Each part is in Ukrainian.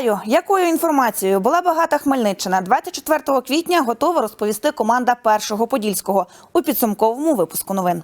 Вітаю! Якою інформацією була багата Хмельниччина 24 квітня готова розповісти команда першого подільського у підсумковому випуску новин.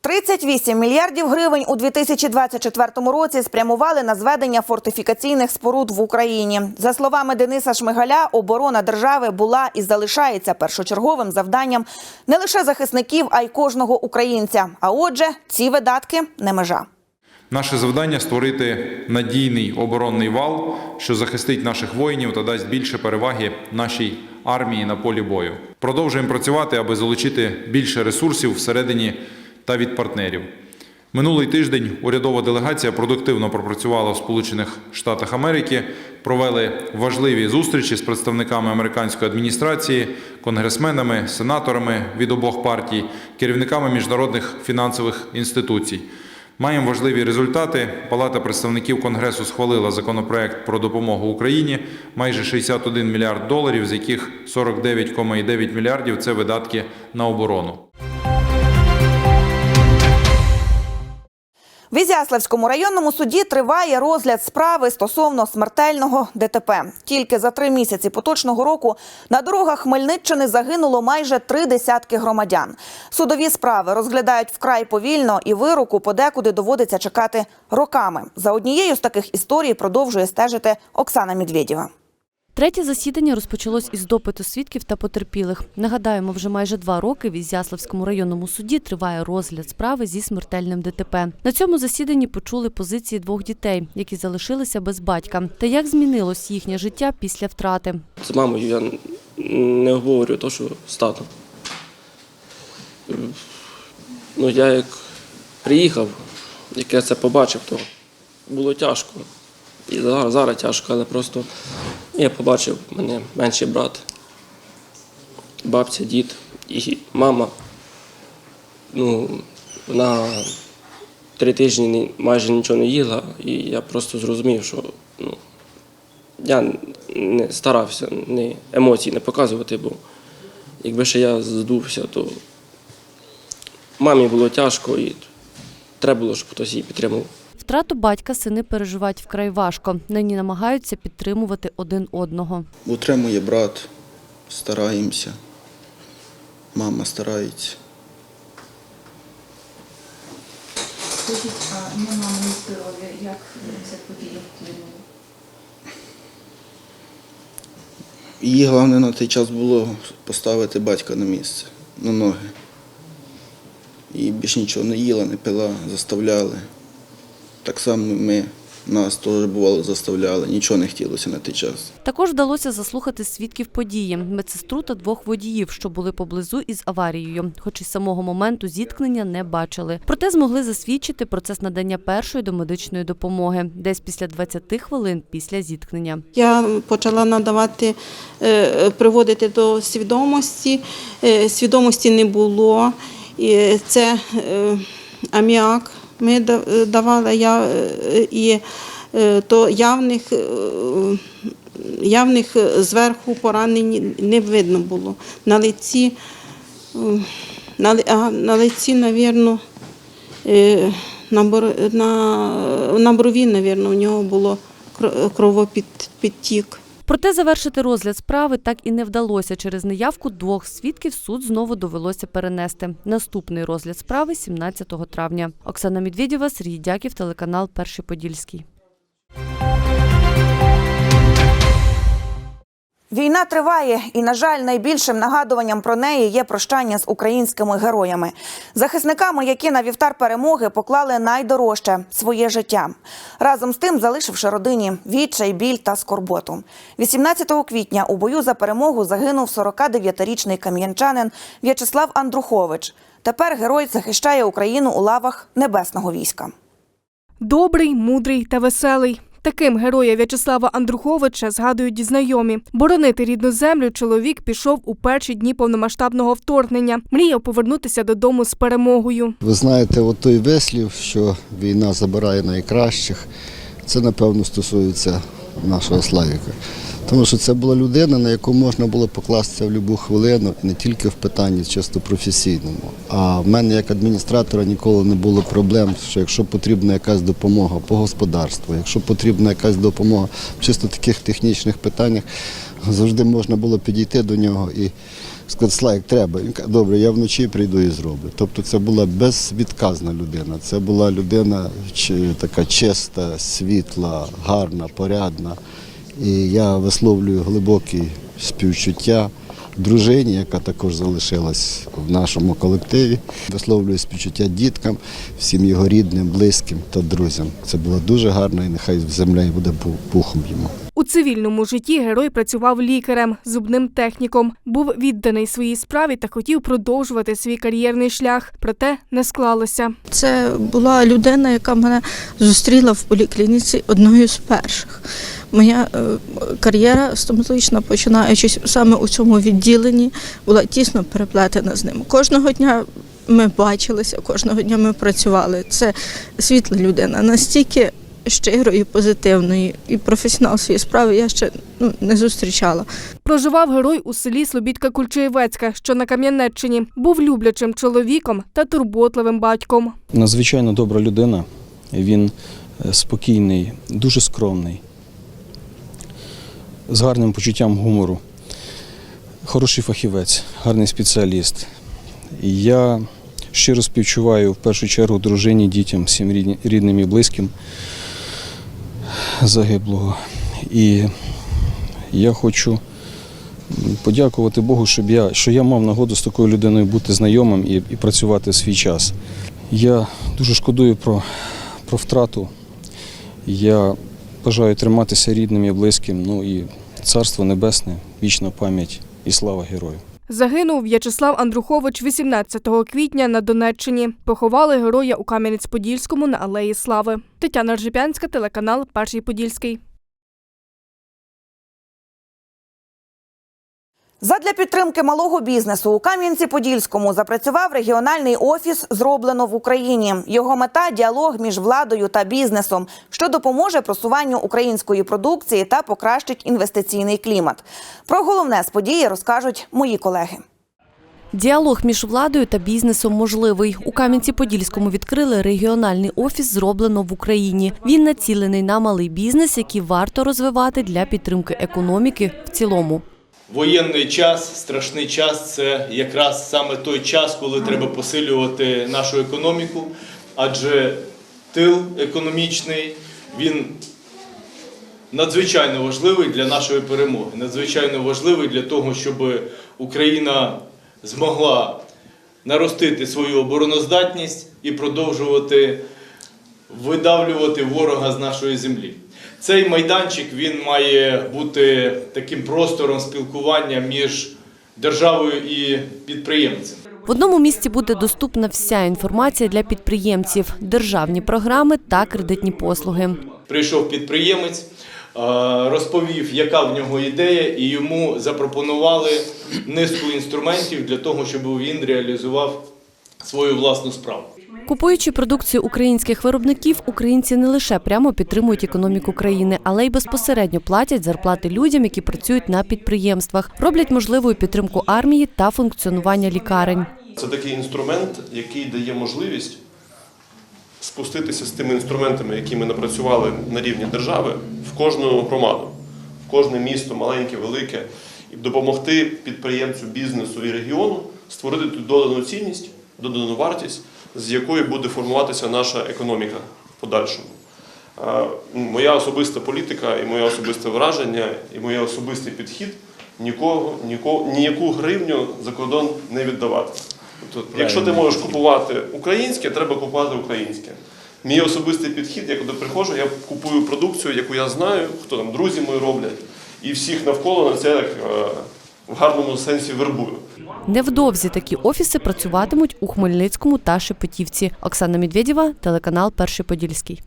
38 мільярдів гривень у 2024 році спрямували на зведення фортифікаційних споруд в Україні. За словами Дениса Шмигаля, оборона держави була і залишається першочерговим завданням не лише захисників, а й кожного українця. А отже, ці видатки не межа. Наше завдання створити надійний оборонний вал, що захистить наших воїнів та дасть більше переваги нашій армії на полі бою. Продовжуємо працювати, аби залучити більше ресурсів всередині та від партнерів. Минулий тиждень урядова делегація продуктивно пропрацювала в Сполучених Штатах Америки, провели важливі зустрічі з представниками американської адміністрації, конгресменами, сенаторами від обох партій, керівниками міжнародних фінансових інституцій. Маємо важливі результати. Палата представників Конгресу схвалила законопроект про допомогу Україні майже 61 мільярд доларів, з яких 49,9 мільярдів це видатки на оборону. В Ізяславському районному суді триває розгляд справи стосовно смертельного ДТП. Тільки за три місяці поточного року на дорогах Хмельниччини загинуло майже три десятки громадян. Судові справи розглядають вкрай повільно, і вироку подекуди доводиться чекати роками. За однією з таких історій продовжує стежити Оксана Медведєва. Третє засідання розпочалось із допиту свідків та потерпілих. Нагадаємо, вже майже два роки в Ізяславському районному суді триває розгляд справи зі смертельним ДТП. На цьому засіданні почули позиції двох дітей, які залишилися без батька, та як змінилось їхнє життя після втрати. З мамою я не говорю те, що з татом. Ну, я як приїхав, як я це побачив, то було тяжко. І зараз, зараз тяжко, але просто я побачив мене менший брат, бабця, дід і мама. Ну, вона три тижні майже нічого не їла, і я просто зрозумів, що ну, я не старався не емоцій не показувати, бо якби ще я здувся, то мамі було тяжко і треба було, щоб хтось її підтримав. Втрату батька сини переживають вкрай важко. Нині намагаються підтримувати один одного. Утримує брат, стараємося. Мама старається. Скажіть, а на мамине здоров'я, як це подія вплинуло? Її головне на той час було поставити батька на місце, на ноги. І більше нічого не їла, не пила, заставляли. Так само ми нас теж бувало заставляли, нічого не хотілося на той час. Також вдалося заслухати свідків події, медсестру та двох водіїв, що були поблизу із аварією, хоч із самого моменту зіткнення не бачили. Проте змогли засвідчити процес надання першої домедичної допомоги десь після 20 хвилин після зіткнення. Я почала надавати, е, приводити до свідомості. Е, Свідомості не було. І Це е, аміак ми е, давали, я, е, і е, то явних, явних зверху поранень не видно було. На лиці, на, на лиці, навірно, на, на, на брові, навірно, у нього було кро- кровопідтік. Проте завершити розгляд справи так і не вдалося. Через неявку двох свідків суд знову довелося перенести. Наступний розгляд справи 17 травня. Оксана Медведєва, Сергій Дяків, телеканал Перший Подільський. Війна триває, і, на жаль, найбільшим нагадуванням про неї є прощання з українськими героями, захисниками, які на вівтар перемоги поклали найдорожче своє життя, разом з тим залишивши родині відчай, біль та скорботу. 18 квітня у бою за перемогу загинув 49-річний кам'янчанин В'ячеслав Андрухович. Тепер герой захищає Україну у лавах небесного війська. Добрий, мудрий та веселий. Таким героя В'ячеслава Андруховича згадують знайомі. Боронити рідну землю чоловік пішов у перші дні повномасштабного вторгнення. Мріяв повернутися додому з перемогою. Ви знаєте, от той вислів, що війна забирає найкращих, це напевно стосується нашого Славіка. Тому що це була людина, на яку можна було покластися в будь-яку хвилину, не тільки в питанні чисто професійному. А в мене як адміністратора ніколи не було проблем, що якщо потрібна якась допомога по господарству, якщо потрібна якась допомога в чисто таких технічних питаннях, завжди можна було підійти до нього і сказати, Слайк, треба. Він каже, добре, я вночі прийду і зроблю. Тобто це була безвідказна людина. Це була людина така чиста, світла, гарна, порядна. І я висловлюю глибокі співчуття дружині, яка також залишилась в нашому колективі. Висловлюю співчуття діткам, всім його рідним, близьким та друзям. Це було дуже гарно і нехай земля буде пу- пухом йому. У цивільному житті герой працював лікарем, зубним техніком, був відданий своїй справі та хотів продовжувати свій кар'єрний шлях, проте не склалося. Це була людина, яка мене зустріла в поліклініці одною з перших. Моя е, кар'єра стоматологічна, починаючись саме у цьому відділенні, була тісно переплетена з ним. Кожного дня ми бачилися, кожного дня ми працювали. Це світла людина, настільки щирої, позитивної і професіонал своєї справи я ще ну, не зустрічала. Проживав герой у селі Слобідка Кульчаєвецька, що на Кам'янеччині. Був люблячим чоловіком та турботливим батьком. Надзвичайно добра людина. Він е, спокійний, дуже скромний, з гарним почуттям гумору, хороший фахівець, гарний спеціаліст. Я щиро співчуваю в першу чергу дружині, дітям, всім рідним і близьким загиблого. І я хочу подякувати Богу, щоб я, що я мав нагоду з такою людиною бути знайомим і, і працювати в свій час. Я дуже шкодую про, про втрату. Я бажаю триматися рідним і близьким. Ну і царство небесне, вічна пам'ять і слава герою. Загинув В'ячеслав Андрухович 18 квітня на Донеччині. Поховали героя у Кам'янець-Подільському на Алеї Слави. Тетяна Ржепянська, телеканал Перший Подільський. Задля підтримки малого бізнесу у Кам'янці-Подільському запрацював регіональний офіс Зроблено в Україні. Його мета діалог між владою та бізнесом, що допоможе просуванню української продукції та покращить інвестиційний клімат. Про головне з події розкажуть мої колеги. Діалог між владою та бізнесом можливий. У Кам'янці-Подільському відкрили регіональний офіс «Зроблено в Україні». Він націлений на малий бізнес, який варто розвивати для підтримки економіки в цілому. Воєнний час, страшний час це якраз саме той час, коли треба посилювати нашу економіку, адже тил економічний він надзвичайно важливий для нашої перемоги, надзвичайно важливий для того, щоб Україна змогла наростити свою обороноздатність і продовжувати видавлювати ворога з нашої землі. Цей майданчик він має бути таким простором спілкування між державою і підприємцем. В одному місці буде доступна вся інформація для підприємців, державні програми та кредитні послуги. Прийшов підприємець, розповів, яка в нього ідея, і йому запропонували низку інструментів для того, щоб він реалізував свою власну справу. Купуючи продукцію українських виробників, українці не лише прямо підтримують економіку країни, але й безпосередньо платять зарплати людям, які працюють на підприємствах, роблять можливою підтримку армії та функціонування лікарень. Це такий інструмент, який дає можливість спуститися з тими інструментами, які ми напрацювали на рівні держави, в кожну громаду, в кожне місто, маленьке, велике, і допомогти підприємцю, бізнесу і регіону створити додану цінність, додану вартість, з якої буде формуватися наша економіка в подальшому. Е, Моя особиста політика і моє особисте враження, і моє особистий підхід нікого, нікого, ніяку гривню за кордон не віддавати. Тобто, якщо ти можеш купувати українське, треба купувати українське. Мій особистий підхід, я коли приходжу, я купую продукцію, яку я знаю, хто там друзі мої роблять, і всіх навколо на це як, е, в гарному сенсі вербую. Невдовзі такі офіси працюватимуть у Хмельницькому та Шепетівці. Оксана Медведєва, телеканал Перший Подільський.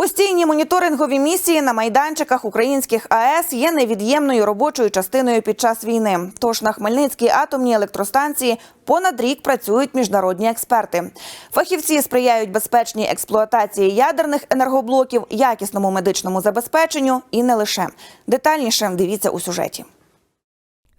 Постійні моніторингові місії на майданчиках українських АЕС є невід'ємною робочою частиною під час війни. Тож на Хмельницькій атомній електростанції понад рік працюють міжнародні експерти. Фахівці сприяють безпечній експлуатації ядерних енергоблоків, якісному медичному забезпеченню і не лише детальніше дивіться у сюжеті.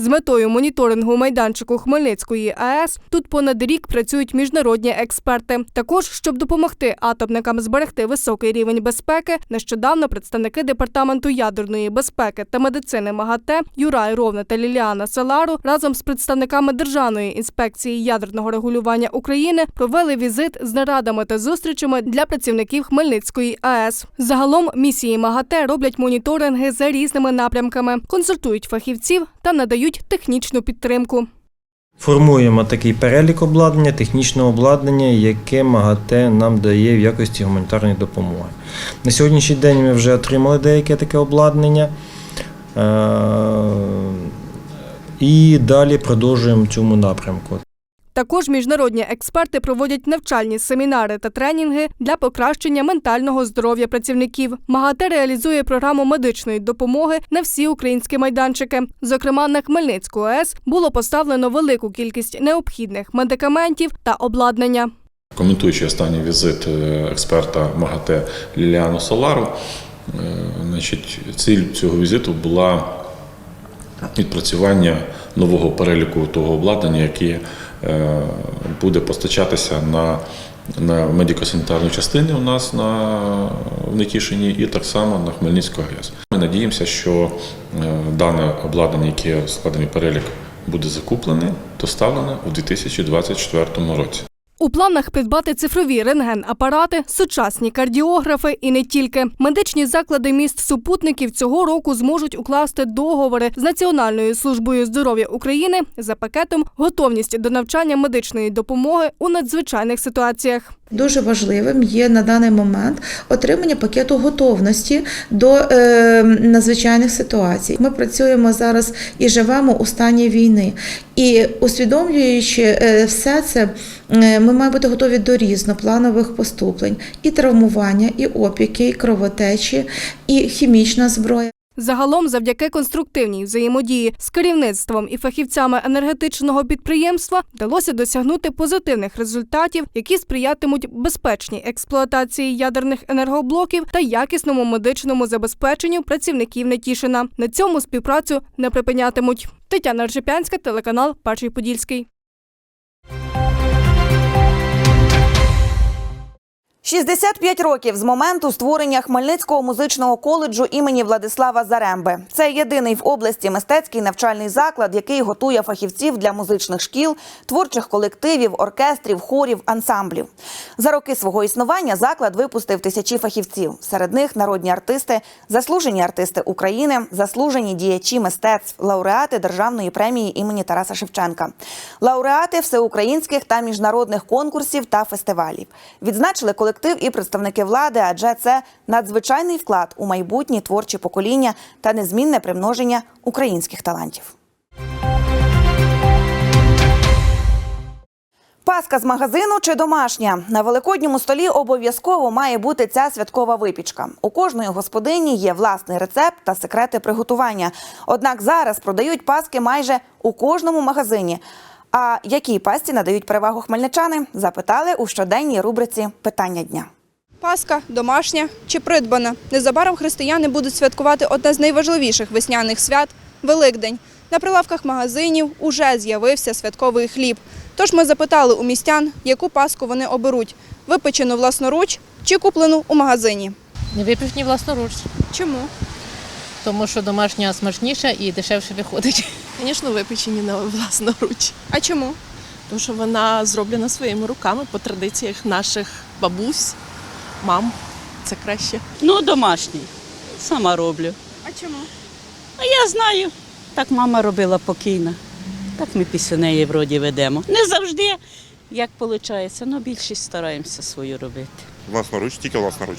З метою моніторингу майданчику Хмельницької АЕС тут понад рік працюють міжнародні експерти. Також, щоб допомогти атомникам зберегти високий рівень безпеки, нещодавно представники департаменту ядерної безпеки та медицини МАГАТЕ Юрай Ровна та Ліліана Селару разом з представниками Державної інспекції ядерного регулювання України провели візит з нарадами та зустрічами для працівників Хмельницької АЕС. Загалом місії МАГАТЕ роблять моніторинги за різними напрямками, консультують фахівців та надають технічну підтримку. Формуємо такий перелік обладнання, технічного обладнання, яке МАГАТЕ нам дає в якості гуманітарної допомоги. На сьогоднішній день ми вже отримали деяке таке обладнання. Е, І далі продовжуємо цьому напрямку. Також міжнародні експерти проводять навчальні семінари та тренінги для покращення ментального здоров'я працівників. МАГАТЕ реалізує програму медичної допомоги на всі українські майданчики. Зокрема, на Хмельницьку АЕС було поставлено велику кількість необхідних медикаментів та обладнання. Коментуючи останній візит е, експерта МАГАТЕ Ліліану Солару, е, ціль цього візиту була відпрацювання нового переліку того обладнання, яке буде постачатися на, на медико-санітарну частину у нас на, в Нетішині і так само на Хмельницьку АЕС. Ми надіємося, що е, дане обладнання, яке складений перелік, буде закуплене, доставлене у 2024 році. У планах придбати цифрові рентген-апарати, сучасні кардіографи і не тільки. Медичні заклади міст супутників цього року зможуть укласти договори з Національною службою здоров'я України за пакетом готовність до навчання медичної допомоги у надзвичайних ситуаціях. Дуже важливим є на даний момент отримання пакету готовності до е, надзвичайних ситуацій. Ми працюємо зараз і живемо у стані війни. І усвідомлюючи е, все це, ми маємо бути готові до різнопланових поступлень: і травмування, і опіки, і кровотечі, і хімічна зброя. Загалом, завдяки конструктивній взаємодії з керівництвом і фахівцями енергетичного підприємства вдалося досягнути позитивних результатів, які сприятимуть безпечній експлуатації ядерних енергоблоків та якісному медичному забезпеченню працівників Нетішина. На цьому співпрацю не припинятимуть. Тетяна Ржепянська, телеканал Перший Подільський. 65 років з моменту створення Хмельницького музичного коледжу імені Владислава Заремби. Це єдиний в області мистецький навчальний заклад, який готує фахівців для музичних шкіл, творчих колективів, оркестрів, хорів, ансамблів. За роки свого існування заклад випустив тисячі фахівців. Серед них народні артисти, заслужені артисти України, заслужені діячі мистецтв, лауреати державної премії імені Тараса Шевченка, лауреати всеукраїнських та міжнародних конкурсів та фестивалів. Відзначили колектив і представники влади, адже це надзвичайний вклад у майбутні творчі покоління та незмінне примноження українських талантів. Паска з магазину чи домашня на великодньому столі обов'язково має бути ця святкова випічка. У кожної господині є власний рецепт та секрети приготування. Однак зараз продають паски майже у кожному магазині. А якій пасті надають перевагу хмельничани? Запитали у щоденній рубриці Питання дня. Паска домашня чи придбана. Незабаром християни будуть святкувати одне з найважливіших весняних свят Великдень. На прилавках магазинів уже з'явився святковий хліб. Тож ми запитали у містян, яку паску вони оберуть випечену власноруч чи куплену у магазині. Не випічні власноруч, Чому? тому що домашня смачніша і дешевше виходить. Звісно, випечені на власноруч. А чому? Тому що вона зроблена своїми руками по традиціях наших бабусь, мам. Це краще. Ну, домашній. Сама роблю. А чому? А я знаю. Так мама робила покійна. Так ми після неї вроді ведемо. Не завжди, як виходить, але більшість стараємося свою робити. Власноруч, тільки власноруч.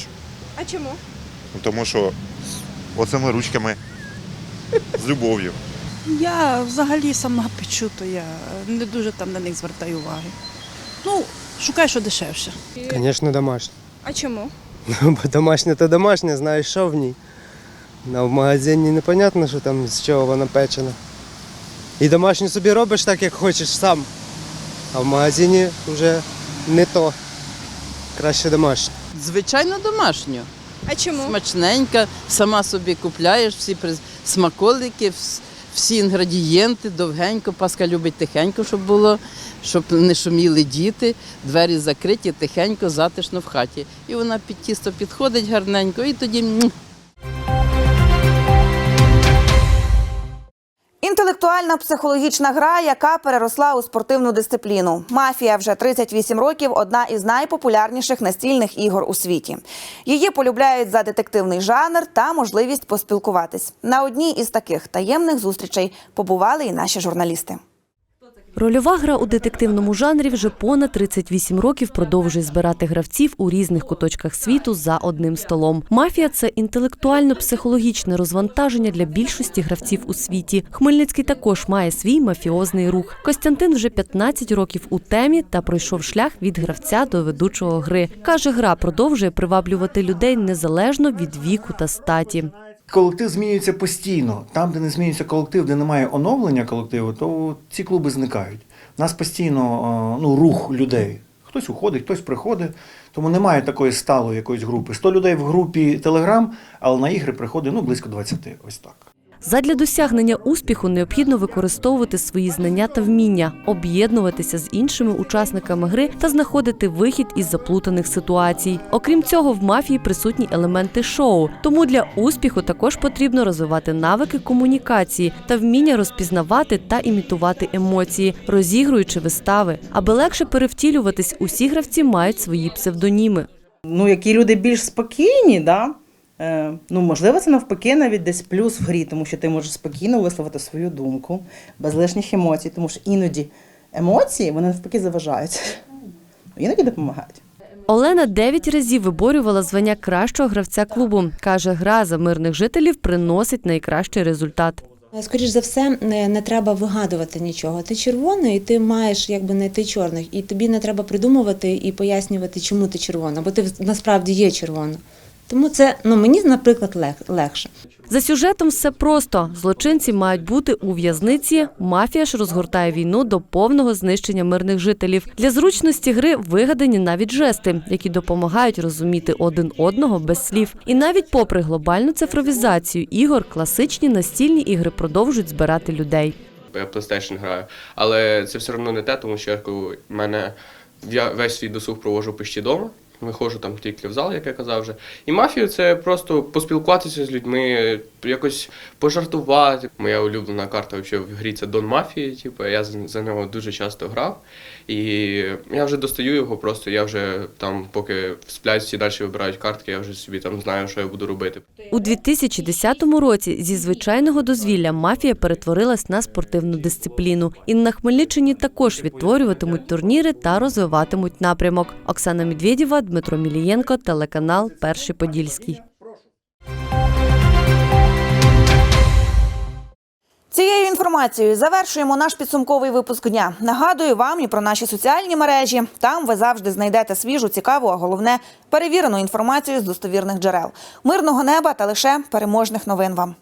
А чому? Ну, Тому що оцими ручками з любов'ю. Я взагалі сама печу, то я не дуже там на них звертаю уваги. Ну, шукаю, що дешевше. Звісно, домашнє. А чому? Ну, бо домашнє то домашнє, знаєш, що в ній. А в магазині непонятно, що там з чого вона печена. І домашнє собі робиш так, як хочеш сам. А в магазині вже не то. Краще домашнє. Звичайно, домашню. А чому? Смачненька, сама собі купляєш всі смаколики, вс- всі інгредієнти, довгенько. Паска любить тихенько, щоб було, щоб не шуміли діти, двері закриті, тихенько, затишно в хаті. І вона під тісто підходить гарненько, і тоді Інтелектуальна психологічна гра, яка переросла у спортивну дисципліну. Мафія вже 38 років одна із найпопулярніших настільних ігор у світі. Її полюбляють за детективний жанр та можливість поспілкуватись. На одній із таких таємних зустрічей побували і наші журналісти. Рольова гра у детективному жанрі вже понад 38 років продовжує збирати гравців у різних куточках світу за одним столом. Мафія це інтелектуально-психологічне розвантаження для більшості гравців у світі. Хмельницький також має свій мафіозний рух. Костянтин вже 15 років у темі та пройшов шлях від гравця до ведучого гри. каже, гра продовжує приваблювати людей незалежно від віку та статі. Колектив змінюється постійно. Там, де не змінюється колектив, де немає оновлення колективу, то ці клуби зникають. У нас постійно е, ну, рух людей. Хтось уходить, хтось приходить. Тому немає такої сталої якоїсь групи. 100 людей в групі Телеграм, але на ігри приходить ну, близько 20. Ось так. Задля досягнення успіху необхідно використовувати свої знання та вміння, об'єднуватися з іншими учасниками гри та знаходити вихід із заплутаних ситуацій. Окрім цього, в мафії присутні елементи шоу. Тому для успіху також потрібно розвивати навики комунікації та вміння розпізнавати та імітувати емоції, розігруючи вистави. Аби легше перевтілюватись, усі гравці мають свої псевдоніми. Ну, які люди більш спокійні, да? Е, ну, можливо, це навпаки навіть десь плюс в грі, тому що ти можеш спокійно висловити свою думку, без лишніх емоцій, тому що іноді емоції вони навпаки заважають, іноді допомагають. Олена дев'ять разів виборювала звання кращого гравця клубу. каже, гра за мирних жителів приносить найкращий результат. Скоріш за все, не, не треба вигадувати нічого. Ти червоний, і ти маєш якби знайти чорних, і тобі не треба придумувати і пояснювати, чому ти червона, бо ти насправді є червона. Тому це ну мені, наприклад, лег, легше. За сюжетом все просто: злочинці мають бути у в'язниці. Мафія ж розгортає війну до повного знищення мирних жителів. Для зручності гри вигадані навіть жести, які допомагають розуміти один одного без слів. І навіть попри глобальну цифровізацію ігор, класичні настільні ігри продовжують збирати людей. Я PlayStation граю. Але це все одно не те, тому що я в мене я весь свій досуг проводжу пищі вдома. Виходжу там тільки в зал, як я казав вже. І мафію це просто поспілкуватися з людьми, якось пожартувати. Моя улюблена карта взагалі в грі це Дон Мафії. Типу, я за нього дуже часто грав. І я вже достаю його, просто я вже там, поки сплять, всі далі вибирають картки, я вже собі там знаю, що я буду робити. У 2010 році зі звичайного дозвілля мафія перетворилась на спортивну дисципліну. І на Хмельниччині також відтворюватимуть турніри та розвиватимуть напрямок. Оксана Медведєва, Дмитро Мілієнко, телеканал Перший Подільський. Цією інформацією завершуємо наш підсумковий випуск дня. Нагадую вам і про наші соціальні мережі. Там ви завжди знайдете свіжу, цікаву, а головне перевірену інформацію з достовірних джерел. Мирного неба та лише переможних новин вам.